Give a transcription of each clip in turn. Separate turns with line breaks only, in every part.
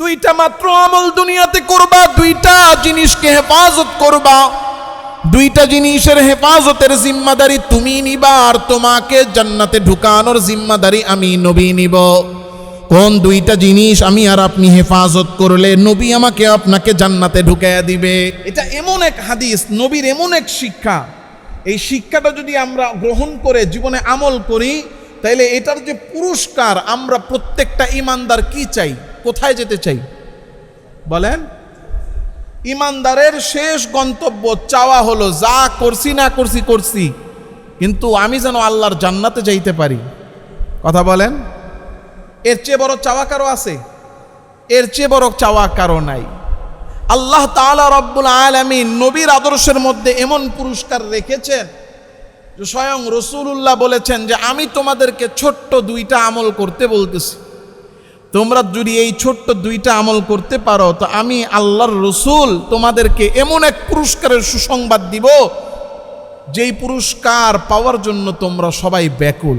দুইটা মাত্র আমল দুনিয়াতে করবা, দুইটা জিনিসকে হেফাজত করবা। দুইটা জিনিসের হেফাজতের জিম্মাদারি তুমি নিবা আর তোমাকে জান্নাতে ঢুকানোর জিম্মাদারি আমি নবী নিব। কোন দুইটা জিনিস আমি আর আপনি হেফাজত করলে নবী আমাকে আপনাকে জান্নাতে ঢুকাইয়া দিবে? এটা এমন এক হাদিস, নবীর এমন এক শিক্ষা। এই শিক্ষাটা যদি আমরা গ্রহণ করে জীবনে আমল করি, তাইলে এটার যে পুরস্কার আমরা প্রত্যেকটা ইমানদার কি চাই? কোথায় যেতে চাই? বলেন, ইমানদারের শেষ গন্তব্য চাওয়া হলো, যা করছি না করছি করছি, কিন্তু আমি যেন আল্লাহর জান্নাতে যাইতে পারি। কথা বলেন, এর চেয়ে বড় চাওয়া কারও আছে? এর চেয়ে বড় চাওয়া কারও নাই। আল্লাহ তাআলা রব্বুল আলামিন নবীর আদর্শের মধ্যে এমন পুরস্কার রেখেছেন স্বয়ং রসুল্লাহ বলেছেন যে, আমি তোমাদেরকে ছোট্ট দুইটা আমল করতে বলতেছি। তোমরা যদি এই ছোট্ট দুইটা আমল করতে পারো, তো আমি আল্লাহর রসুল তোমাদেরকে এমন এক পুরস্কারের সুসংবাদ দিব, যেই পুরস্কার পাওয়ার জন্য তোমরা সবাই ব্যাকুল।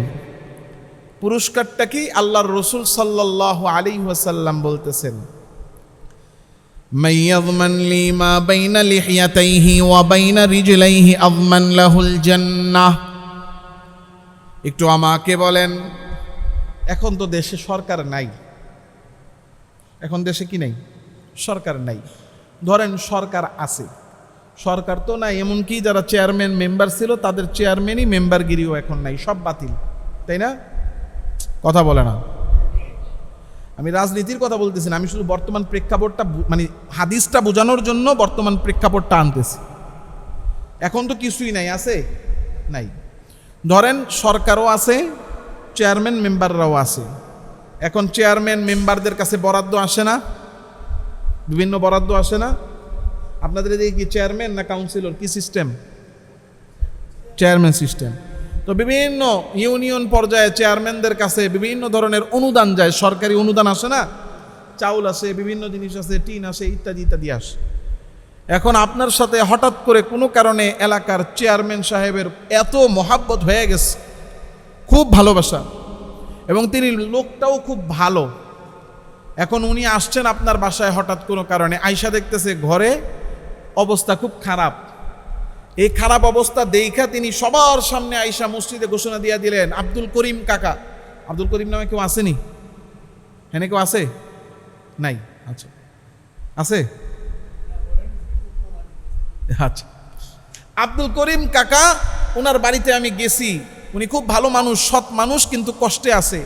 পুরস্কারটা কি? আল্লাহর রসুল সাল্লাহ আলী ওয়াসাল্লাম বলতেছেন মা বাইনা ওয়া বাইনা একটু আমাকে বলেন, এখন তো দেশে সরকার নাই। এখন দেশে কি নেই? সরকার নাই। ধরেন সরকার আছে। সরকার তো নাই, এমনকি যারা চেয়ারম্যান মেম্বার ছিল, তাদের চেয়ারম্যানই মেম্বারগিরিও এখন নাই, সব বাতিল, তাই না? কথা বলে না। আমি রাজনীতির কথা বলতেছি না, আমি শুধু বর্তমান প্রেক্ষাপটটা মানে হাদিসটা বোঝানোর জন্য বর্তমান প্রেক্ষাপটটা আনতেছি। এখন তো কিছুই নাই, আছে? নাই। ধরেন সরকারও আছে চেয়ারম্যান মেম্বাররাও আছে। এখন চেয়ারম্যান মেম্বারদের কাছে বরাদ্দ আসে না? বিভিন্ন বরাদ্দ আসে না? আপনাদের এদিকে কি চেয়ারম্যান না কাউন্সিলর কি সিস্টেম চেয়ারম্যান সিস্টেম তো বিভিন্ন ইউনিয়ন পর্যায়ে চেয়ারম্যানদের কাছে বিভিন্ন ধরনের অনুদান যায়। সরকারি অনুদান আসে না? চাউল আসে, বিভিন্ন জিনিস আসে, টিন আসে, ইত্যাদি ইত্যাদি আসে। এখন আপনার সাথে হঠাৎ করে কোনো কারণে এলাকার চেয়ারম্যান সাহেবের এত মহাব্বত হয়ে গেছে। খুব ভালোবাসা। এবং তিনি লোকটাও খুব ভালো। এখন উনি আসছেন আপনার বাসায় হঠাৎ কোনো কারণে। আয়সা দেখতেছে ঘরে অবস্থা খুব খারাপ। এই খারাপ অবস্থা দেখা তিনি সবার সামনে আইসা মসজিদে ঘোষণা দিয়ে দিলেন, আব্দুল করিম কাকা। আব্দুল করিম নামে কেউ আসেনি? হ্যাঁ কেউ আছে? নাই। আচ্ছা। আছে? আচ্ছা। আব্দুল করিম কাকা ওনার বাড়িতে আমি গেছি। উনি খুব ভালো মানুষ, সৎ মানুষ, কিন্তু কষ্টে আছে।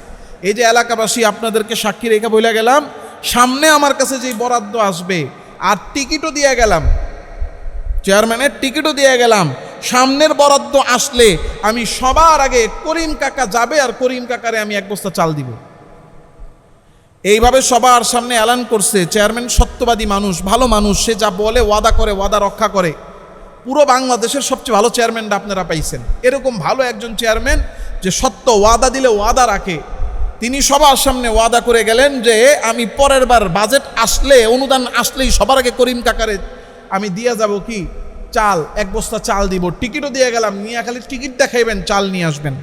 এই যে এলাকাবাসী, আপনাদেরকে সাক্ষী রেখা বলে গেলাম, সামনে আমার কাছে যেই বরাদ্দ আসবে, আর টিকিটও দিয়ে গেলাম। চেয়ারম্যানের টিকিটও দিয়ে গেলাম। সামনের বরাদ্দ আসলে আমি সবার আগে করিম কাকা যাবে, আর করিম কাকারে আমি এক বস্তা চাল দিব। এইভাবে সবার সামনে অ্যালান করছে। চেয়ারম্যান সত্যবাদী মানুষ, ভালো মানুষ, সে যা বলে, ওয়াদা করে, ওয়াদা রক্ষা করে। পুরো বাংলাদেশের সবচেয়ে ভালো চেয়ারম্যানটা আপনারা পাইছেন। এরকম ভালো একজন চেয়ারম্যান যে সত্য ওয়াদা দিলে ওয়াদা রাখে, তিনি সবার সামনে ওয়াদা করে গেলেন যে, আমি পরের বার বাজেট আসলে, অনুদান আসলেই সবার আগে করিম কাকারে আমি দিয়ে যাব কি? চাল, এক বস্তা চাল দিব। টিকিটও দিয়ে গেলাম নিয়ে খালি টিকিট দেখাইবেন, চাল নিয়ে আসবেন।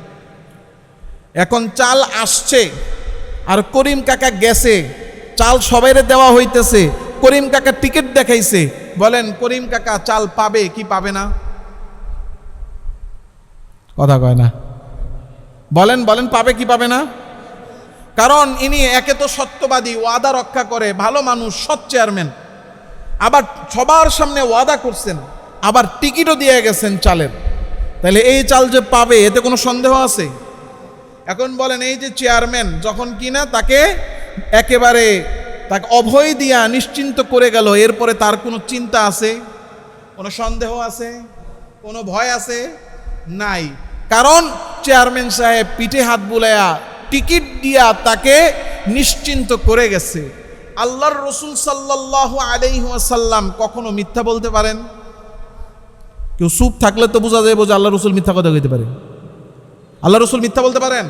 এখন চাল আসছে, আর করিম কাকা গেছে, চাল সবাইরে দেওয়া হইতেছে। করিম কাকা টিকিট দেখাইছে। বলেন, করিম কাকা, চাল পাবে কি পাবে না? কথা কয় না। বলেন বলেন, পাবে কি পাবে না? কারণ ইনি একে তো সত্যবাদী, ওয়াদা রক্ষা করে, ভালো মানুষ, সৎ চেয়ারম্যান। আবার সবার সামনে ওয়াদা করছেন, আবার টিকিটও দিয়ে গেছেন চালের। তাহলে এই চাল যে পাবে, এতে কোনো সন্দেহ আছে? এখন বলেন, এই যে চেয়ারম্যান, যখন কিনা তাকে একেবারে তাকে অভয় দিয়া নিশ্চিন্ত করে গেল, এরপরে তার কোনো চিন্তা আছে? কোনো সন্দেহ আছে? কোনো ভয় আছে? নাই। কারণ চেয়ারম্যান সাহেব পিঠে হাত বুলাইয়া টিকিট দিয়া তাকে নিশ্চিন্ত করে গেছে। আল্লাহর রসুল সাল্লাহ আলাইহাসাল্লাম কখনো মিথ্যা বলতে পারেন? কেউ চুপ থাকলে তো বোঝা যায় যে আল্লাহ রসুল মিথ্যা কথা কইতে পারে। আল্লাহ রসুল মিথ্যা বলতে পারেন?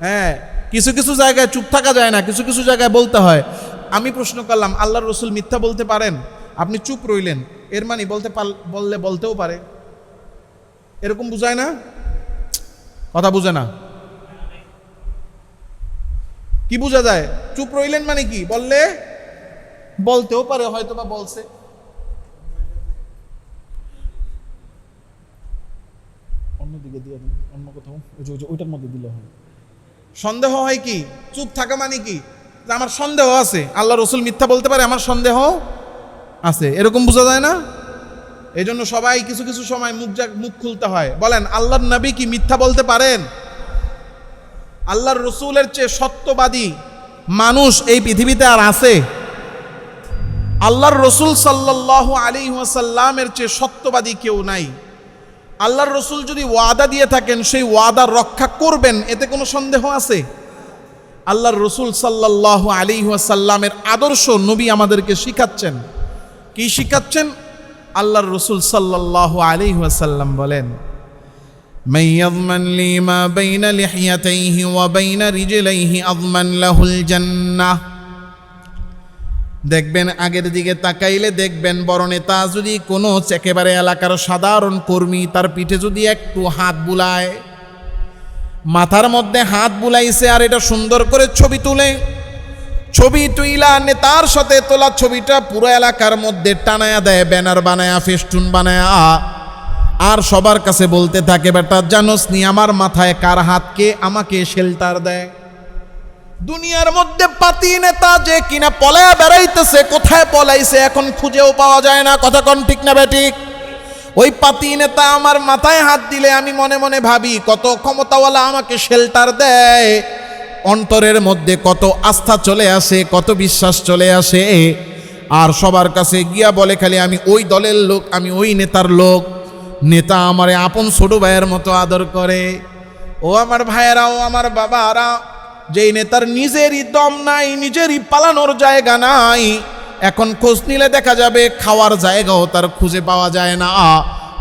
হ্যাঁ। কিছু কিছু জায়গায় চুপ থাকা যায় না, কিছু কিছু জায়গায় বলতে হয়। আমি প্রশ্ন করলাম আল্লাহ রসুল মিথ্যা বলতে পারেন? আপনি চুপ রইলেন। এর মানে বলতে পার- বললে বলতেও পারে। এরকম বুঝায় না? কথা বুঝে না। কি বোঝা যায়? চুপ রইলেন মানে কি? বললে বলতেও পারে হয়তো বা বলছে। অন্যদিকে দিয়ে অন্য কোথাও। ওইটার মধ্যে দিলে হবে সন্দেহ হয় কি? চুপ থাকা মানে কি? আমার সন্দেহ আছে। আল্লাহ রসুল মিথ্যা বলতে পারে, আমার সন্দেহ আছে। এরকম বোঝা যায় না? এই জন্য সবাই কিছু কিছু সময় মুখ মুখ খুলতে হয়। বলেন, আল্লাহর নবী কি মিথ্যা বলতে পারেন? আল্লাহর রসুলের চেয়ে সত্যবাদী মানুষ এই পৃথিবীতে আর আছে? আল্লাহর রসুল সাল্লাহ আলী ওয়াসাল্লামের চেয়ে সত্যবাদী কেউ নাই। আল্লাহর রসুল যদি ওয়াদা দিয়ে থাকেন সেই ওয়াদা রক্ষা করবেন এতে কোনো সন্দেহ আছে আল্লাহর রসুল সাল্লাহ আলী ওয়াসাল্লামের আদর্শ নবী আমাদেরকে শিখাচ্ছেন কি শিখাচ্ছেন আল্লাহর রসুল সাল্লাহ আলী ওয়াসাল্লাম বলেন من يضمن لي ما بين لحيتيه وبين رجليه أضمن له الجنة দেখবেন আগের দিকে তাকাইলে দেখবেন বড় নেতা যদি কোনো একেবারে এলাকার সাধারণ কর্মী, তার পিঠে যদি একটু হাত বুলায়, মাথার মধ্যে হাত বুলাইছে আর এটা সুন্দর করে ছবি তুলে, ছবি তুইলা নেতার সাথে তোলা ছবিটা পুরো এলাকার মধ্যে টানায়া দেয়, ব্যানার বানায়া, ফেস্টুন বানায়া, আর সবার কাছে বলতে থাকে, বেটা জানোস নি, আমার মাথায় কার হাতকে আমাকে শেল্টার দেয়? দুনিয়ার মধ্যে পাতি নেতা যে কিনা পলায়া বেড়াইতেছে, কোথায় পলাইছে এখন খুঁজেও পাওয়া যায় না। কথা কোন ঠিক না বেঠিক ওই পাতি নেতা আমার মাথায় হাত দিলে আমি মনে মনে ভাবি, কত ক্ষমতাওয়ালা আমাকে শেল্টার দেয়। অন্তরের মধ্যে কত আস্থা চলে আসে, কত বিশ্বাস চলে আসে। আর সবার কাছে গিয়া বলে খালি, আমি ওই দলের লোক, আমি ওই নেতার লোক। নেতা আমারে আপন ছোট ভাইয়ের মতো আদর করে। ও আমার ভাইয়েরা, ও আমার বাবারা যেই নেতার নিজেরই দম নাই, নিজেরই পালানোর জায়গা নাই, এখন খোঁজ নিলে দেখা যাবে খাওয়ার জায়গাও তার খুঁজে পাওয়া যায় না।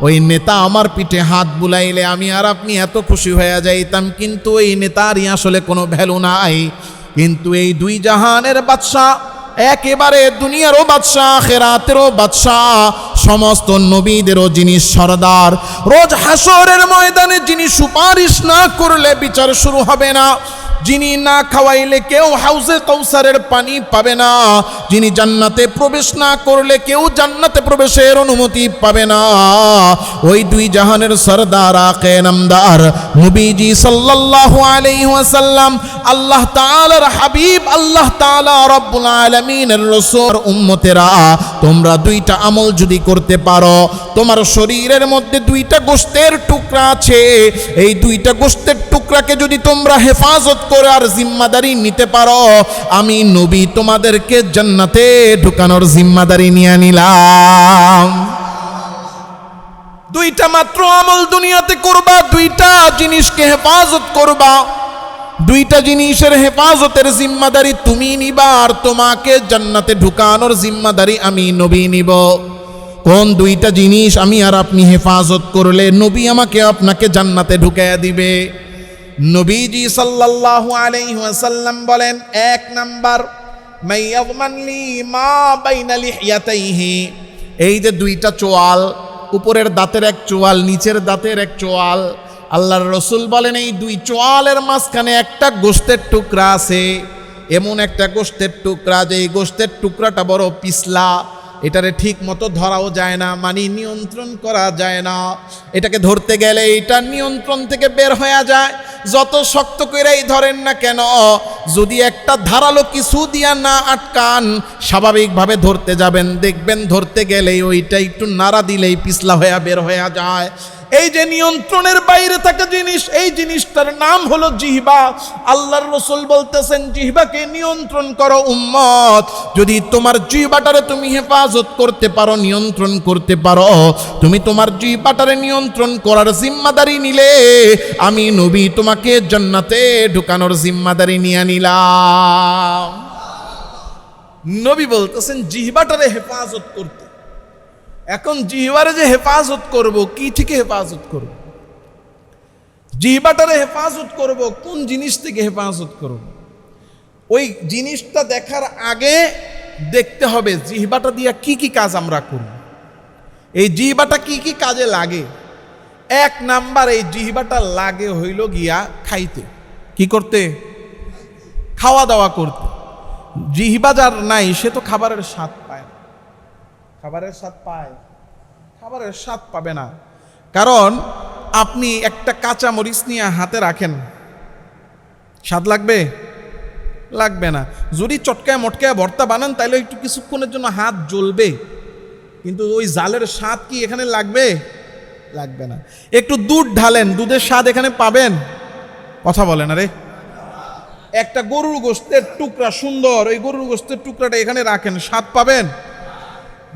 ওই নেতা আমার পিঠে হাত বুলাইলে আমি আর আপনি এত খুশি হয়ে যাইতাম, কিন্তু এই নেতারই আসলে কোনো ভ্যালু নাই। কিন্তু এই দুই জাহানের বাদশাহ, একেবারে দুনিয়ারও বাদশাহ খেরাতেরও বাদশাহ, সমস্ত নবীদেরও যিনি সর্দার, রোজ হাসরের ময়দানে যিনি সুপারিশ না করলে বিচার শুরু হবে না। যিনি না খাওয়াইলে কেউ হাউসে কৌসারের পানি পাবে না। যিনি জান্নাতে প্রবেশ না করলে কেউ জান্নাতে প্রবেশের অনুমতি পাবে না। ওই দুই জাহানের সর্দার আকে নামদার নবীজি সাল্লাল্লাহু আলাইহি ওয়াসাল্লাম আল্লাহ তাআলার হাবিব, আল্লাহ তাআলা রব্বুল আলামিনের রাসূল, উম্মতেরা, তোমরা দুইটা আমল যদি করতে পারো, তোমার শরীরের মধ্যে দুইটা গোস্তের টুকরা আছে। এই দুইটা গোস্তের টুকরাকে যদি তোমরা হেফাজত করে আর জিম্মাদারি নিতে পারো। আমি নবী তোমাদেরকে জান্নাতে ঢুকানোর জিম্মাদারি নিয়ে নিলাম। দুইটা মাত্র আমল দুনিয়াতে করবা, দুইটা জিনিসকে হেফাজত করবা। দুইটা জিনিসের হেফাজতের জিম্মাদারি তুমি নিবা আর তোমাকে জান্নাতে ঢুকানোর জিম্মাদারি আমি নবী নিব। কোন দুইটা জিনিস আমি আর আপনি হেফাজত করলে নবী আমাকে আপনাকে জান্নাতে ঢুকাইয়া দিবে? নবীজি সাল্লাল্লাহু আলাইহি ওয়াসাল্লাম বলেন, এক নাম্বার মাইয়াযমানলি মা বাইনা লিহিয়াতাইহি। এই যে দুইটা চোয়াল, উপরের দাঁতের এক চোয়াল, নিচের দাঁতের এক চোয়াল, আল্লাহর রসুল বলেন, এই দুই চোয়ালের মাঝখানে একটা গোস্তের টুকরা আছে। এমন একটা গোস্তের টুকরা যে এই গোস্তের টুকরাটা বড় পিছলা এটারে ঠিক মতো ধরাও যায় না মানে নিয়ন্ত্রণ করা যায় না। এটাকে ধরতে গেলে এটা নিয়ন্ত্রণ থেকে বের হয়ে যায়। যত শক্ত করেই ধরেন না কেন, যদি একটা ধারালো কিছু দিয়া না আটকান, স্বাভাবিকভাবে ধরতে যাবেন। দেখবেন ধরতে গেলেই ওইটা একটু নাড়া দিলেই পিছলা হয়ে বের হয়ে যায়। এই যে নিয়ন্ত্রণের বাইরে থাকা জিনিস, এই জিনিসটার নাম হলো জিহবা। আল্লাহর রসুল বলতেছেন, জিহবাকে নিয়ন্ত্রণ করো, উম্মত। যদি তোমার জিহবাটারে তুমি হেফাজত করতে পারো, নিয়ন্ত্রণ করতে পারো, তুমি তোমার জিহবাটারে নিয়ন্ত্রণ করার জিম্মাদারি নিলে, আমি নবী তোমাকে জান্নাতে ঢুকানোর জিম্মাদারি নিয়ে নিলাম। নবী বলতেছেন, জিহবাটারে হেফাজত করতে। এখন জিহবারে যে হেফাজত করব, কি থেকে হেফাজত করব? জিহবাটারে হেফাজত করব, কোন জিনিস থেকে হেফাজত করব? ওই জিনিসটা দেখার আগে দেখতে হবে, জিহবাটা দিয়া কি কি কাজ আমরা করব? এই জিহবাটা কি কি কাজে লাগে? এক নাম্বার, এই জিহবাটা লাগে হইল গিয়া খাইতে। কি করতে? খাওয়া দাওয়া করতে। জিহিবা যার নাই, সে তো খাবারের স্বাদ। খাবারের স্বাদ পায়। খাবারের স্বাদ পাবে না। কারণ আপনি একটা কাঁচা মরিচ নিয়ে হাতে রাখেন। স্বাদ লাগবে? লাগবে না। যদি চটকায়, মটকায় ভর্তা বানান তাহলে একটু কিছুক্ষণের জন্য হাত জ্বলবে। কিন্তু ওই জালের স্বাদ কি এখানে লাগবে? লাগবে না। একটু দুধ ঢালেন, দুধের স্বাদ এখানে পাবেন। কথা বলেন আরে একটা গরুর গোস্তের টুকরা সুন্দর, ওই গরুর গোস্তের টুকরাটা এখানে রাখেন, স্বাদ পাবেন।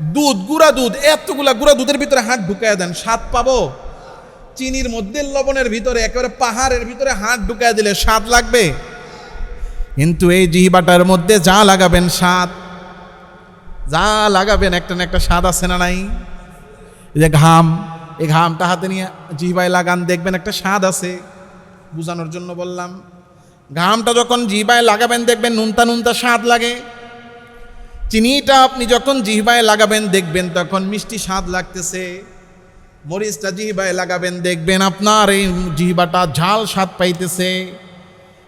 দুধ, গুঁড়া দুধ, এতগুলা গুঁড়া দুধের ভিতরে হাত ঢুকায় দেন, স্বাদ পাবো? চিনির মধ্যে, লবণের ভিতরে, একেবারে পাহাড়ের ভিতরে হাত ঢুকায় দিলে স্বাদ লাগবে? কিন্তু এই জিহিবাটার মধ্যে যা লাগাবেন স্বাদ, যা লাগাবেন, একটা না একটা স্বাদ আছে না নাই? যে ঘাম, এই ঘামটা হাতে নিয়ে জিহিবায় লাগান, দেখবেন একটা স্বাদ আছে। বুঝানোর জন্য বললাম, ঘামটা যখন জিহিবায় লাগাবেন, দেখবেন নুনতা নুনতা স্বাদ লাগে। চিনিটা আপনি যখন জিহবায় লাগাবেন, দেখবেন তখন মিষ্টি স্বাদ লাগতেছে। মরিচটা জিহবায় লাগাবেন, দেখবেন আপনার এই জিহবাটা ঝাল স্বাদ পাইতেছে।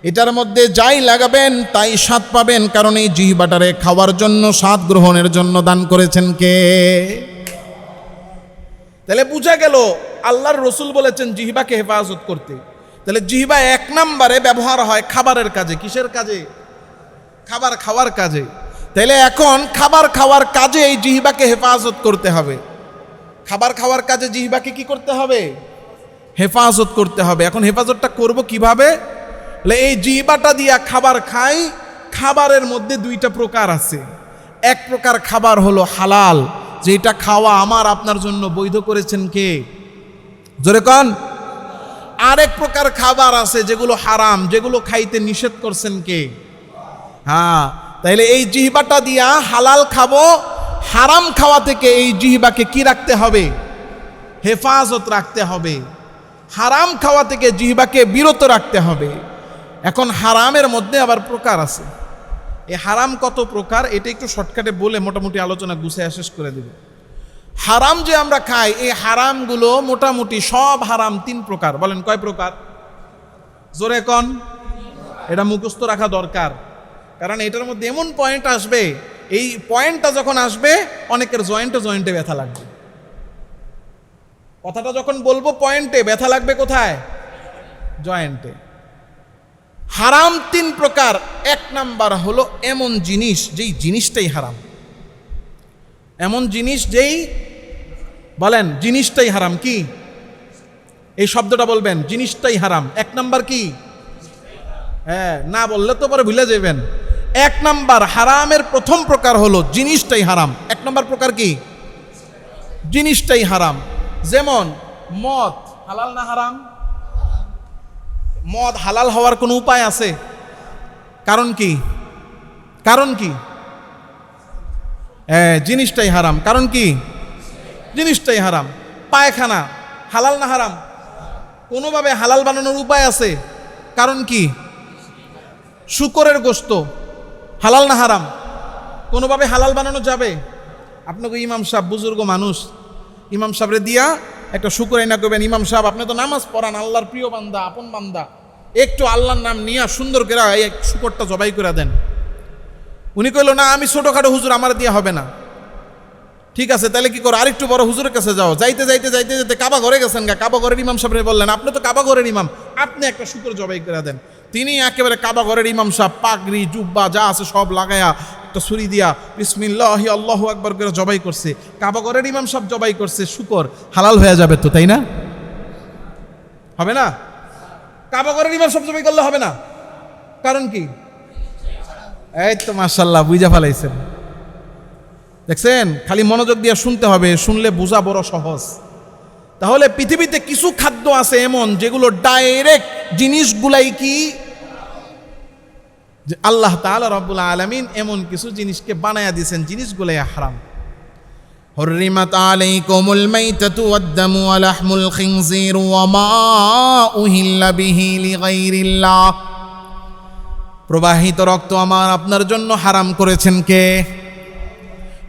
এটার মধ্যে যাই লাগাবেন, তাই স্বাদ পাবেন, কারণ এই জিহবাটারে খাওয়ার জন্য, স্বাদ গ্রহণের জন্য দান করেছেন কে? তাহলে বুঝা গেল, আল্লাহর রসুল বলেছেন জিহবাকে হেফাজত করতে। তাহলে জিহবা এক নম্বরে ব্যবহার হয় খাবারের কাজে। কিসের কাজে? খাবার খাওয়ার কাজে। তাহলে এখন খাবার খাওয়ার কাজে এই জিহিবাকে হেফাজত করতে হবে। খাবার খাওয়ার কাজে জিহিবাকে কি করতে হবে? হেফাজত করতে হবে। এখন হেফাজতটা করব কীভাবে? এই জিহিবাটা দিয়া খাবার খাই, খাবারের মধ্যে দুইটা প্রকার আছে। এক প্রকার খাবার হলো হালাল যেটা খাওয়া আমার আপনার জন্য বৈধ করেছেন কে? জোরে কন। আরেক প্রকার খাবার আছে যেগুলো হারাম, যেগুলো খাইতে নিষেধ করছেন কে? হ্যাঁ তাইলে এই জিহবাটা দিয়া হালাল খাব, হারাম খাওয়া থেকে এই জিহবাকে কি রাখতে হবে? হেফাজত রাখতে হবে। হারাম খাওয়া থেকে জিহবাকে বিরত রাখতে হবে। এখন হারামের মধ্যে আবার প্রকার আছে। এই হারাম কত প্রকার? এটা একটু শর্টকাটে বলে মোটামুটি আলোচনা গুছিয়ে শেষ করে দেব। হারাম যে আমরা খাই, এই হারামগুলো মোটামুটি সব হারাম তিন প্রকার। বলেন, কয় প্রকার? জোরে কন। এটা মুখস্থ রাখা দরকার। কারণ এটার মধ্যে এমন পয়েন্ট আসবে, এই পয়েন্টটা যখন আসবে, অনেকের জয়েন্টে জয়েন্টে ব্যথা লাগবে। কথাটা যখন বলব পয়েন্টে ব্যথা লাগবে কোথায়? জয়েন্টে হারাম তিন প্রকার, এক নাম্বার হলো এমন জিনিস, যেই জিনিসটাই হারাম। এমন জিনিস যেই, বলেন, জিনিসটাই হারাম কি? এই শব্দটা বলবেন, জিনিসটাই হারাম। এক নাম্বার কি? হ্যাঁ না বললে তো পরে ভুলে যাবেন। এক নাম্বার হারামের প্রথম প্রকার হলো জিনিসটাই হারাম। এক নাম্বার প্রকার কি? জিনিসটাই হারাম। যেমন, মদ হালাল না হারাম? মদ হালাল হওয়ার কোনো উপায় আছে? কারণ কি? কারণ কি? হ্যাঁ জিনিসটাই হারাম। কারণ কি? জিনিসটাই হারাম। পায়খানা হালাল না হারাম? কোনোভাবে হালাল বানানোর উপায় আছে? কারণ কি? শুকরের গোস্ত। হালাল না হারাম? কোনোভাবে হালাল বানানো যাবে? আপনাকে ইমাম সাহেব, বুজুর্গ মানুষ, ইমাম সাহেবরে দিয়া একটা শুকর আইনা করবেন। ইমাম সাহেব, আপনি তো নামাজ পড়ান, আল্লাহর প্রিয় বান্দা, আপন বান্দা। একটু আল্লাহর নাম নিয়ে সুন্দর করে এই শুকরটা জবাই করে দেন। উনি কইল, না, আমি ছোটোখাটো হুজুর, আমার দিয়া হবে না। ঠিক আছে, তাহলে কি করো? আরেকটু বড় হুজুরের কাছে যাও। যাইতে যাইতে যাইতে যাইতে কাবা ঘরে গেছেন গা। কাবা ঘরের ইমাম সাহেব বললেন, আপনি তো কাবা ঘরের ইমাম। আপনি একটা শুকর জবাই করে দেন। তিনি একেবারে কাবা ঘরের ইমাম সাহেব, পাগড়ি, জুব্বা যা আছে সব লাগায়া একটা ছুরি দিয়া বিসমিল্লাহ, আল্লাহ একবার করে জবাই করছে। কাবা ঘরের ইমাম সাহেব জবাই করছে, শুকর হালাল হয়ে যাবে তো, তাই না? হবে না? কাবা ঘরের ইমাম সাহেব জবাই করলে হবে না? কারণ কি? এই তো মার্শাল্লাহ বুঝা ফেলাইছেন। দেখছেন? খালি মনোযোগ দিয়ে শুনতে হবে, শুনলে বোঝা বড় সহজ। তাহলে পৃথিবীতে কিছু খাদ্য আছে এমন যেগুলো ডাইরেক্ট জিনিসগুলাই কি যে আল্লাহ তাআলা রব্বুল আলামিন এমন কিছু জিনিসকে বানায়া দিয়েছেন জিনিসগুলাই হারাম حرمت عليكم الميتة والدم ولحم الخنزير وما أهل به لغير الله প্রবাহিত রক্ত আমার আপনার জন্য হারাম করেছেন কে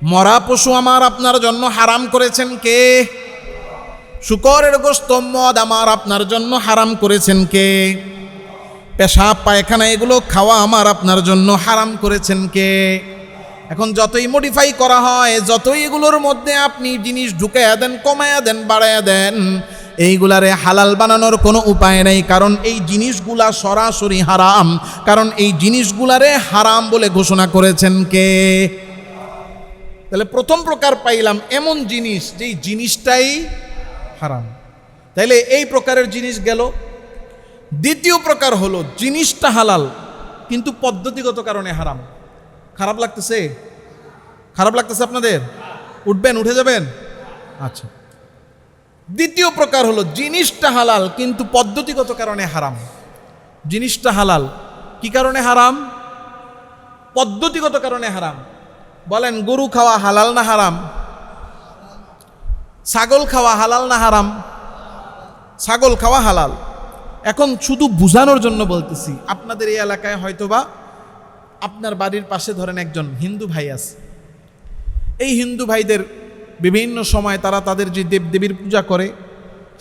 মরা পশু আমার আপনার জন্য হারাম করেছেন কে শুকরের গোস্ত মদ আমার আপনার জন্য হারাম করেছেন কে? পেশাব, পায়খানা, এগুলো খাওয়া আমার আপনার জন্য হারাম করেছেন কে? এখন যতই মডিফাই করা হয়, যতই এগুলোর মধ্যে আপনি জিনিস ঢুকাইয়া দেন কমায়া দেন, বাড়াইয়া দেন, এইগুলারে হালাল বানানোর কোনো উপায় নেই, কারণ এই জিনিসগুলা সরাসরি হারাম। কারণ এই জিনিসগুলারে হারাম বলে ঘোষণা করেছেন কে? তাহলে প্রথম প্রকার পাইলাম, এমন জিনিস, যেই জিনিসটাই হারাম তাইলে এই প্রকারের জিনিস গেল। দ্বিতীয় প্রকার হলো, জিনিসটা হালাল, কিন্তু পদ্ধতিগত কারণে হারাম। খারাপ লাগতেছে? খারাপ লাগতেছে আপনাদের? উঠবেন, উঠে যাবেন? আচ্ছা। দ্বিতীয় প্রকার হলো, জিনিসটা হালাল, কিন্তু পদ্ধতিগত কারণে হারাম। জিনিসটা হালাল, কি কারণে হারাম? পদ্ধতিগত কারণে হারাম। বলেন, গরু খাওয়া হালাল না হারাম? ছাগল খাওয়া হালাল না হারাম? ছাগল খাওয়া হালাল। এখন শুধু বুঝানোর জন্য বলতেছি, আপনাদের এই এলাকায় হয়তোবা আপনার বাড়ির পাশে ধরেন একজন হিন্দু ভাই আছে। এই হিন্দু ভাইদের বিভিন্ন সময় তারা তাদের যে দেবদেবীর পূজা করে,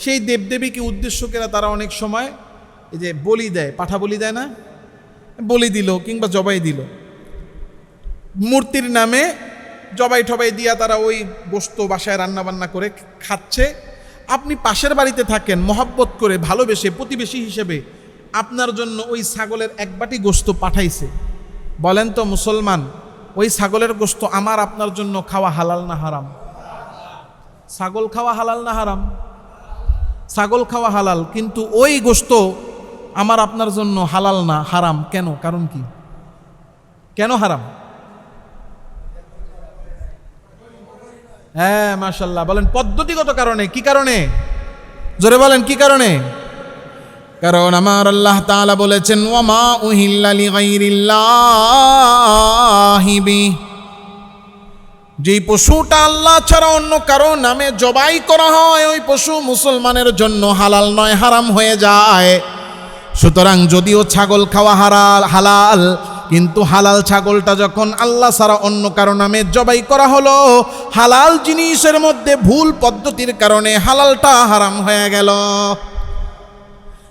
সেই দেবদেবীকে উদ্দেশ্য করে তারা অনেক সময় এই যে বলি দেয়, পাঠা বলি দেয় না? বলি দিল কিংবা জবাই দিল। মূর্তির নামে জবাই টবাই দিয়া তারা ওই গোস্ত বাসায় রান্না বান্না করে খাচ্ছে। আপনি পাশের বাড়িতে থাকেন, মহাব্বত করে ভালোবেসে, প্রতিবেশী হিসেবে আপনার জন্য ওই ছাগলের এক বাটি গোস্ত পাঠাইছে। বলেন তো মুসলমান, ওই ছাগলের গোস্ত আমার, আপনার জন্য খাওয়া হালাল না হারাম? ছাগল খাওয়া হালাল না হারাম? ছাগল খাওয়া হালাল, কিন্তু ওই গোস্ত আমার, আপনার জন্য হালাল না হারাম কেন? কারণ কি? কেন হারাম? হ্যাঁ মাশাল্লাহ বলেন, পদ্ধতিগত কারণে, কি কারণে? জোরে বলেন, কি কারণে? কারণ আমার আল্লাহ তাআলা বলেছেন, ওয়ামা উহিল্লা লিগাইরিল্লাহি বি যেই পশুটা আল্লাহ ছাড়া অন্য কারও নামে জবাই করা হয়, ওই পশু মুসলমানের জন্য হালাল নয়, হারাম হয়ে যায়। সুতরাং যদিও ছাগল খাওয়া হারাল, হালাল কিন্তু হালাল ছাগলটা যখন আল্লাহ ছাড়া অন্য কারও নামে জবাই করা হলো, হালাল জিনিসের মধ্যে ভুল পদ্ধতির কারণে হালালটা হারাম হয়ে গেল।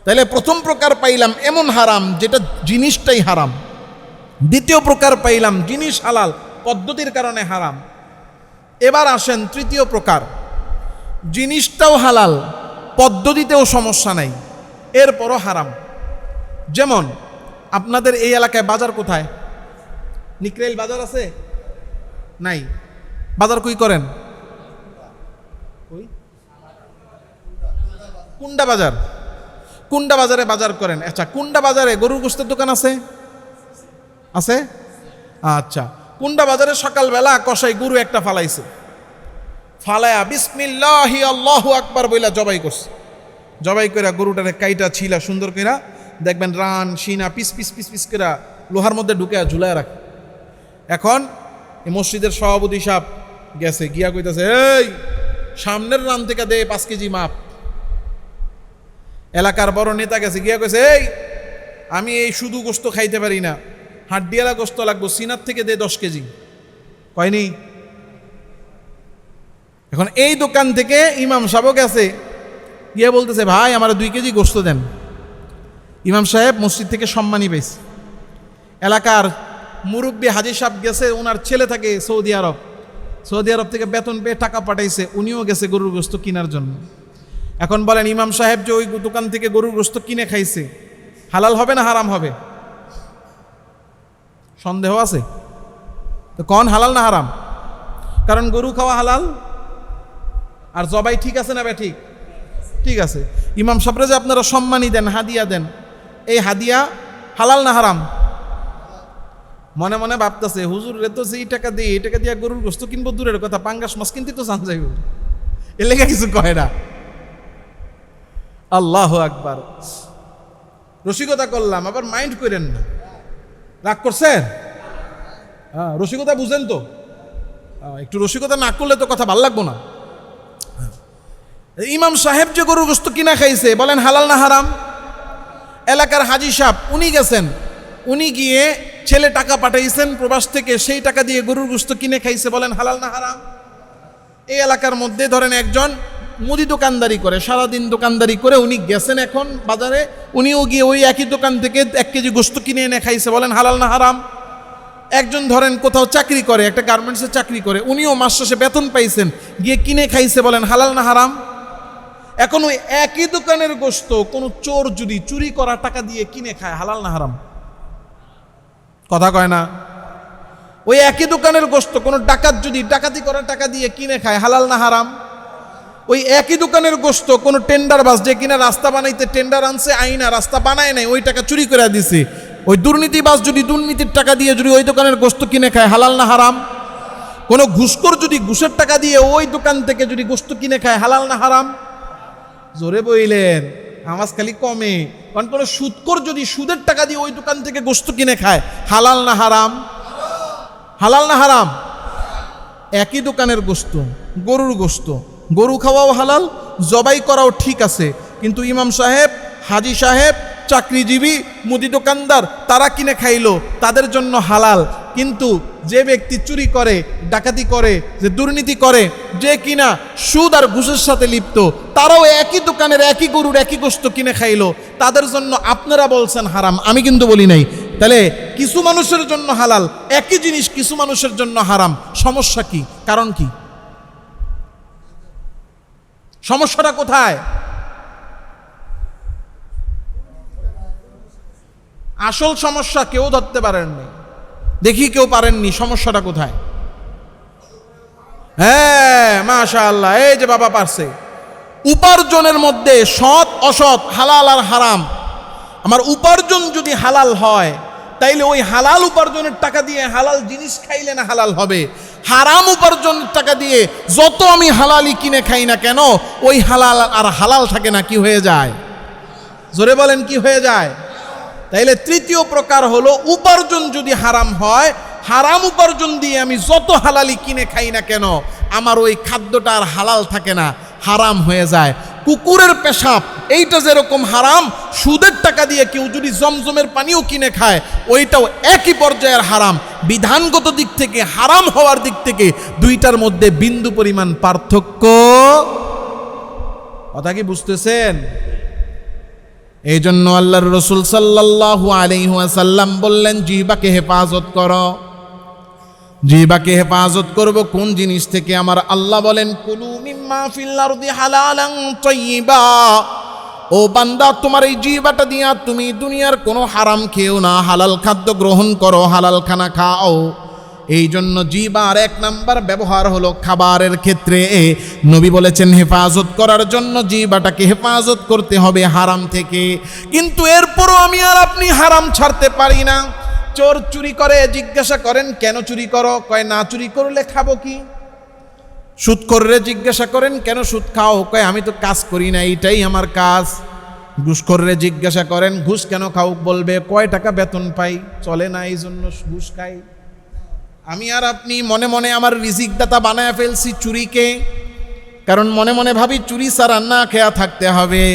তাহলে প্রথম প্রকার পাইলাম এমন হারাম যেটা জিনিসটাই হারাম। দ্বিতীয় প্রকার পাইলাম জিনিস হালাল, পদ্ধতির কারণে হারাম। এবার আসেন তৃতীয় প্রকার। জিনিসটাও হালাল, পদ্ধতিতেও সমস্যা নাই, এরপরও হারাম। যেমন আপনাদের এই এলাকায় বাজার কোথায়? নিকরেল বাজার আছে? নাই। বাজার কই করেন? কুন্ডা বাজার। কুন্ডা বাজারে বাজার করেন। আচ্ছা কুন্ডা বাজারে গরুর গোস্তের দোকান আছে? আছে? আচ্ছা। কুন্ডা বাজারে সকালবেলা কষাই গরু একটা ফালাইছে। ফালায়া বিসমিল্লাহি আল্লাহু আকবার বইলা জবাই করছে। জবাই কইরা গরুটারে কাইটা ছিলা সুন্দর কইরা দেখবেন রান সিনা পিস পিস পিস পিস কইরা লোহার মধ্যে ঢুকে ঝুলায় রাখে। এখন মসজিদের সভাপতি সাহেব গেছে, গিয়া কইতাছে, এই, সামনের রান থেকে দে পাঁচ কেজি মাপ। এলাকার বড় নেতা গেছে, গিয়া কইছে, এই, আমি এই শুধু গোস্ত খাইতে পারি না, হাড্ডিয়ালা গোস্ত লাগবো, সিনার থেকে দে দশ কেজি। কয়নি এখন এই দোকান থেকে ইমাম সাহেব গেছে, গিয়ে বলতেছে, ভাই, আমার দুই কেজি গোস্ত দেন। ইমাম সাহেব মসজিদ থেকে সম্মানই পেয়েছে। এলাকার মুরব্বী হাজি সাহেব গেছে, ওনার ছেলে থাকে সৌদি আরব। সৌদি আরব থেকে বেতন পেয়ে টাকা পাঠাইছে, উনিও গেছে গরুর গোস্ত কেনার জন্য। এখন বলেন ইমাম সাহেব যে ওই দোকান থেকে গরুর গোস্ত কিনে খাইছে, হালাল হবে না হারাম হবে? সন্দেহ আছে? তো কন হালাল না হারাম? কারণ গরু খাওয়া হালাল, আর জবাই ঠিক আছে না বে ঠিক? ঠিক আছে। ইমাম সাহেবরা যে আপনারা সম্মানই দেন, হাদিয়া দেন এই হাদিয়া হালাল না হারাম? মনে মনে ভাবতেছে, হুজুর রে তো এই টাকা দিয়ে, এই টাকা দিয়ে গরুর গোস্ত কিনবো দূরের কথা, পাঙ্গাস মাছ কিনতে তো চান যাইব। এ কিছু কয় না। আল্লাহ আকবার। রসিকতা করলাম, আবার মাইন্ড করেন না। রাগ করছেন? হ্যাঁ রসিকতা বুঝেন তো। একটু রসিকতা না করলে তো কথা ভালো লাগবো না। ইমাম সাহেব যে গরুর গোস্ত কিনা খাইছে, বলেন হালাল না হারাম? এলাকার হাজি সাহেব, উনি গেছেন। উনি গিয়ে ছেলে টাকা পাঠাইছেন, প্রবাস থেকে সেই টাকা দিয়ে গরুর গোস্ত কিনে খাইছে, বলেন, হালাল না হারাম? এই এলাকার মধ্যে ধরেন একজন মুদি দোকানদারি করে, সারাদিন দোকানদারি করে উনি গেছেন এখন বাজারে। উনিও গিয়ে ওই একই দোকান থেকে এক কেজি গোস্ত কিনে এনে খাইছে, বলেন, হালাল না হারাম? একজন ধরেন কোথাও চাকরি করে, একটা গার্মেন্টসে চাকরি করে, উনিও মাস শেষে বেতন পাইছেন, গিয়ে কিনে খাইছে, বলেন, হালাল না হারাম? এখন ওই একই দোকানের গোস্ত কোনো চোর যদি চুরি করা টাকা দিয়ে কিনে খায়, হালাল না হারাম? কথা কয় না? ওই একই দোকানের গোস্ত কোনো ডাকাত যদি ডাকাতি করা টাকা দিয়ে কিনে খায়, হালাল না হারাম? ওই একই দোকানের গোস্ত কোনো টেন্ডার বাস যে কিনা রাস্তা বানাইতে টেন্ডার আনছে, আইনা রাস্তা বানায় নাই, ওই টাকা চুরি করে দিছে। ওই দুর্নীতিবাস যদি দুর্নীতির টাকা দিয়ে যদি ওই দোকানের গোস্ত কিনে খায়, হালাল না হারাম? কোনো ঘুষখোর যদি ঘুষের টাকা দিয়ে ওই দোকান থেকে যদি গোস্ত কিনে খায়, হালাল না হারাম? জোরে বইলেন আমাজ খালি কমে। কারণ কোনো সুদকর যদি সুদের টাকা দিয়ে ওই দোকান থেকে গোস্ত কিনে খায়, হালাল না হারাম? হালাল না হারাম? একই দোকানের গোস্ত গরুর গোস্ত গরু খাওয়াও হালাল, জবাই করাও ঠিক আছে। কিন্তু ইমাম সাহেব, হাজি সাহেব চাকরিজীবী, মুদি দোকানদার, তারা কিনে খাইলো, তাদের জন্য হালাল। কিন্তু যে ব্যক্তি চুরি করে, ডাকাতি করে, যে দুর্নীতি করে, যে কিনা সুদ আর ঘুষের সাথে লিপ্ত, তারাও একই দোকানের একই গরুর একই গোস্ত কিনে খাইলো। তাদের জন্য আপনারা বলছেন হারাম, আমি কিন্তু বলি নাই। তাহলে কিছু মানুষের জন্য হালাল, একই জিনিস কিছু মানুষের জন্য হারাম। সমস্যা কি? কারণ কি? সমস্যাটা কোথায়? আসল সমস্যা কেউ ধরতে পারেননি। দেখি কেউ পারেননি, সমস্যাটা কোথায়? হ্যাঁ মাশা আল্লাহ এই যে বাবা পারছে। উপার্জনের মধ্যে সৎ, অসৎ, হালাল আর হারাম। আমার উপার্জন যদি হালাল হয়, তাইলে ওই হালাল উপার্জনের টাকা দিয়ে হালাল জিনিস খাইলে না হালাল হবে? হারাম উপার্জনের টাকা দিয়ে যত আমি হালালি কিনে খাই না কেন, ওই হালাল আর হালাল থাকে না, কি হয়ে যায়? জোরে বলেন, কি হয়ে যায়? তাইলে তৃতীয় প্রকার হলো উপার্জন যদি হারাম হয়, হারাম উপার্জন দিয়ে আমি যত হালালি কিনে খাই না কেন, আমার ওই খাদ্যটা আর হালাল থাকে না, হারাম হয়ে যায়। কুকুরের পেশাব, এইটা যেরকম হারাম, সুদের টাকা দিয়ে কেউ যদি জমজমের পানিও কিনে খায়, ওইটাও একই পর্যায়ের হারাম। বিধানগত দিক থেকে হারাম হওয়ার দিক থেকে দুইটার মধ্যে বিন্দু পরিমাণ পার্থক্য। কথা কি বুঝতেছেন? এই জন্য আল্লাহর রসুল সাল্লাল্লাহু আলাইহাসাল্লাম বললেন জিবাকে হেফাজত করো। জিবাকে হেফাজত করব কোন জিনিস থেকে? আমার আল্লাহ বলেন, কুলু ও বান্দা, তোমার এই জিবাটা দিয়া তুমি দুনিয়ার কোনো হারাম খেও না, হালাল খাদ্য গ্রহণ করো, হালাল খানা খাও। এই জন্য জিবার এক নাম্বার ব্যবহার হলো খাবারের ক্ষেত্রে। নবী বলেছেন, হেফাজত করার জন্য জিবাটাকে হেফাজত করতে হবে হারাম থেকে। কিন্তু এরপরও আমি আর আপনি হারাম ছাড়তে পারি না। চোর চুরি করে, জিজ্ঞাসা করেন, কেন চুরি করো? কয়, না চুরি করলে খাব কি? সুদ করলে জিজ্ঞাসা করেন, কেন সুদ খাও? কয়, আমি তো কাজ করি না, এইটাই আমার কাজ। ঘুষ করলে জিজ্ঞাসা করেন, ঘুষ কেন খাও? বলবে, কয় টাকা বেতন পাই? চলে না এই জন্য ঘুষ খাই। আমি আর আপনি মনে মনে আমার রিজিক দাতা বানায় ফেলছি চুরিকে। কারণ মনে মনে ভাবি চুরি ছাড়া না খেয়া থাকতে হবে।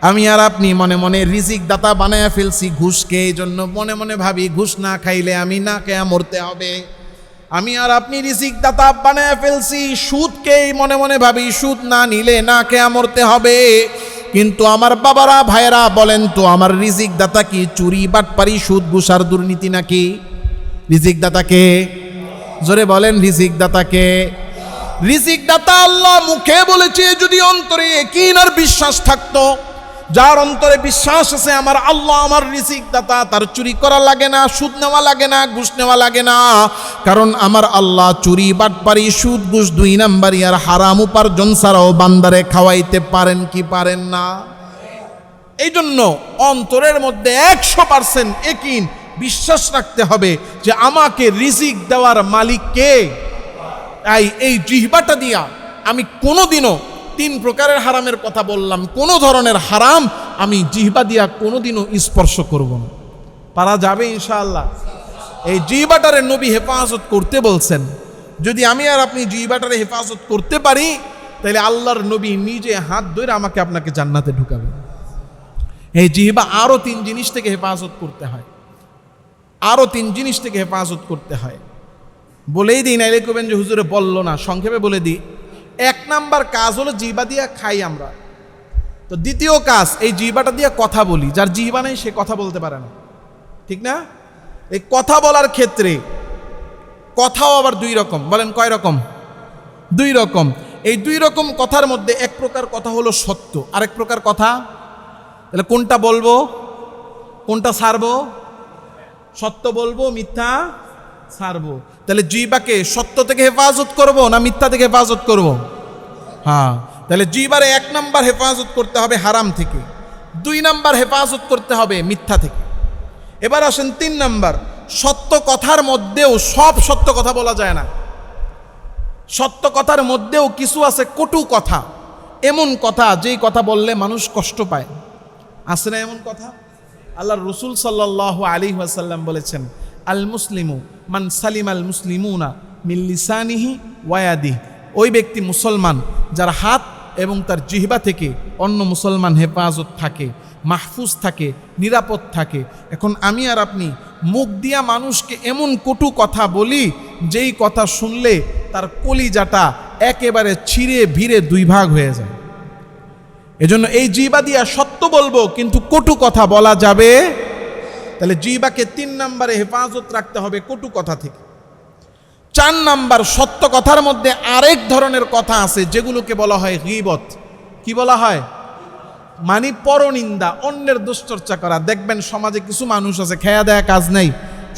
আমি আর আপনি মনে মনে রিজিক দাতা বানায় ফেলছি ঘুষকে এই জন্য মনে মনে ভাবি ঘুষ না খাইলে আমি না খেয়া মরতে হবে। আমি আর আপনি রিজিক দাতা বানায় ফেলছি সুদকে, মনে মনে ভাবি সুদ না নিলে না খেয়া মরতে হবে। কিন্তু আমার বাবারা, ভাইয়েরা বলেন তো, আমার রিজিক দাতা কি চুরি, বাটপারি, সুদ ঘুষার দুর্নীতি নাকি? রিজিক দাতাকে জোরে বলেন রিজিক দাতাকে রিজিক দাতা আল্লাহ মুখে বলেছে, যদি অন্তরে একিন আর বিশ্বাস থাকতো, যার অন্তরে বিশ্বাস আছে, আমার আল্লাহ আমার রিজিক দাতা তার চুরি করা লাগে না, সুদ নেওয়া লাগে না, ঘুষ নেওয়া লাগে না। কারণ আমার আল্লাহ চুরি, বাটপারি, সুদ, ঘুষ দুই নাম্বারই, আর হারাম উপার্জন ছাড়াও বান্দারে খাওয়াইতে পারেন কি পারেন না? এই জন্য অন্তরের মধ্যে একশো পার্সেন্ট একিন বিশ্বাস রাখতে হবে যে আমাকে রিজিক দেওয়ার মালিক কে? তাই এই জিহবাটা দিয়া আমি কোনোদিনও তিন প্রকারের হারামের কথা বললাম, কোনো ধরনের হারাম আমি জিহবা দিয়া কোনোদিনও স্পর্শ করব না। পারা যাবে ইনশাআল্লাহ। এই জিহবাটারে নবী হেফাজত করতে বলছেন। যদি আমি আর আপনি জিহবাটারে হেফাজত করতে পারি, তাহলে আল্লাহর নবী নিজে হাত ধরে আমাকে আপনাকে জান্নাতে ঢুকাবেন। এই জিহবা আরও তিন জিনিস থেকে হেফাজত করতে হয়। আরও তিন জিনিস থেকে হেফাজত করতে হয়। বলেই দিই, নাইলে করবেন যে হুজুরে বলল না, সংক্ষেপে বলে দিই। এক নাম্বার কাজ হলো জিবা দিয়া খাই আমরা। তো দ্বিতীয় কাজ, এই জিবাটা দিয়ে কথা বলি, যার জিবা নেই সে কথা বলতে পারে না। ঠিক না? এই কথা বলার ক্ষেত্রে কথাও আবার দুই রকম, বলেন কয় রকম? দুই রকম। এই দুই রকম কথার মধ্যে এক প্রকার কথা হলো সত্য, আরেক প্রকার কথা, তাহলে কোনটা বলব, কোনটা ছাড়বো সত্য বলব, মিথ্যা ছাড়বো। তাহলে জিবাকে সত্য থেকে হেফাজত করব না মিথ্যা থেকে হেফাজত করব? হ্যাঁ তাহলে জিবারে এক নাম্বার হেফাজত করতে হবে হারাম থেকে, দুই নাম্বার হেফাজত করতে হবে মিথ্যা থেকে। এবার আসেন তিন নাম্বার, সত্য কথার মধ্যেও সব সত্য কথা বলা যায় না। সত্য কথার মধ্যেও কিছু আছে কটু কথা, এমন কথা যেই কথা বললে মানুষ কষ্ট পায়। আসে না এমন কথা? আল্লাহ রসুল সাল্লাহ আলী ওয়াসাল্লাম বলেছেন, আল মুসলিমু মান সালিম আল মুসলিমুনা মিল্লিসানিহি ওয়াদি ওই ব্যক্তি মুসলমান যার হাত এবং তার জিহবা থেকে অন্য মুসলমান হেফাজত থাকে, মাহফুজ থাকে, নিরাপদ থাকে। এখন আমি আর আপনি মুখ দিয়া মানুষকে এমন কটু কথা বলি, যেই কথা শুনলে তার কলিজাটা একেবারে ছিঁড়ে ভিড়ে দুই ভাগ হয়ে যায়। এজন্য এই জিবা দিয়া সত্য বলব, কিন্তু কটু কথা বলা যাবে, তাহলে জিবাকে তিন নম্বরে হেফাজত রাখতে হবে কটু কথা থেকে। চার নাম্বার সত্য কথার মধ্যে আরেক ধরনের কথা আছে, যেগুলোকে বলা হয় গিবত। কি বলা হয়? মানে পরনিন্দা, অন্যের দুশ্চর্চা করা। দেখবেন সমাজে কিছু মানুষ আছে, খেয়া দেয়া কাজ নেই।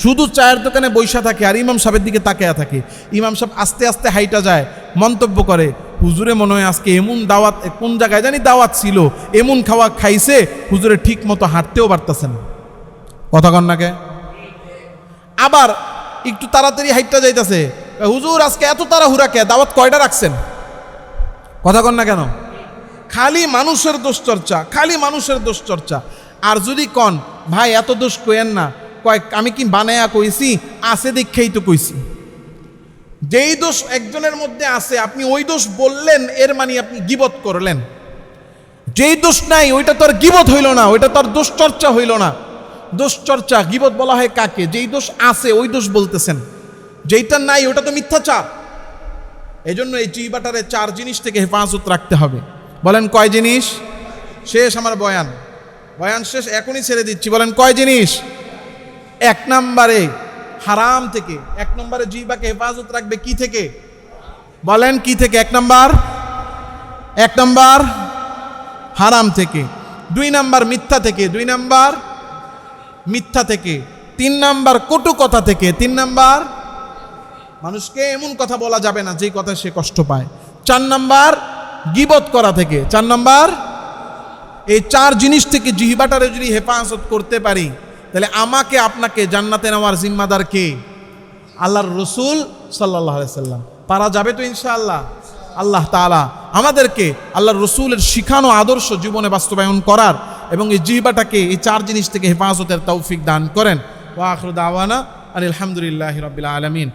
শুধু চায়ের দোকানে বৈশা থাকে আর ইমাম সাহেবের দিকে তাকায়া থাকে। ইমাম সাহেব আস্তে আস্তে হাইটা যায়, মন্তব্য করে। হুজুরে মনে হয় আজকে এমন দাওয়াত, কোন জায়গায় জানি দাওয়াত ছিল, এমন খাওয়া খাইছে, হুজুরে ঠিক মতো হাঁটতেও পারতেছে না। কথা কন নাকে আবার একটু তাড়াতাড়ি হাইটটা যাইতেছে হুজুর, আজকে এত তাড়াহুড়া কে? দাওয়াত কয়টা রাখছেন? কথা কন না কেন? খালি মানুষের দোষচর্চা খালি মানুষের দোষচর্চা আর যদি কন, ভাই, এত দোষ কইেন না। কয়, আমি কি বানায়া কইছি? আছে দেখেই তো কইছি। যেই দোষ একজনের মধ্যে আছে, আপনি ওই দোষ বললেন, এর মানে আপনি গিবত করলেন। যেই দোষ নাই, ওইটা তোর গিবত হইল না, ওইটা তোর দোষচর্চা হইল না। দোষচর্চা, গিবত বলা হয় কাকে? যেই দোষ আছে, ওই দোষ বলতেছেন। যেইটা নাই, ওটা তো মিথ্যাচার। এই জন্য এই জিবাটারে চার জিনিস থেকে হেফাজত রাখতে হবে। বলেন কয় জিনিস? শেষ আমার বয়ান। বয়ান শেষ, এখনই ছেড়ে দিচ্ছি। বলেন কয় জিনিস? এক নম্বরে হারাম থেকে। এক নম্বরে জিবাকে হেফাজত রাখবে কি থেকে? বলেন কি থেকে? এক নম্বর? এক নম্বর? হারাম থেকে। দুই নাম্বার মিথ্যা থেকে। দুই নাম্বার? মিথ্যা থেকে। তিন নাম্বার কটু কথা থেকে। তিন নাম্বার? মানুষকে এমন কথা বলা যাবে না যেই কথা সে কষ্ট পায়। চার নাম্বার? গিবত করা থেকে। চার নাম্বার? এই চার জিনিস থেকে জিহিবাটারে যদি হেফাজত করতে পারি তাহলে আমাকে আপনাকে জান্নাতে নেওয়ার জিম্মাদার কে? আল্লাহর রসুল সাল্লাহ সাল্লাম। পারা যাবে তো ইনশাআল্লাহ। আল্লাহ তালা আমাদেরকে আল্লাহর রসুলের শিখানো আদর্শ জীবনে বাস্তবায়ন করার এবং এই জিহবাটাকে, এই চার জিনিস থেকে হেফাজতের তৌফিক দান করেন। ওয়াখরুদ আওয়ানা আলহামদুলিল্লাহ রবিল আলমিন।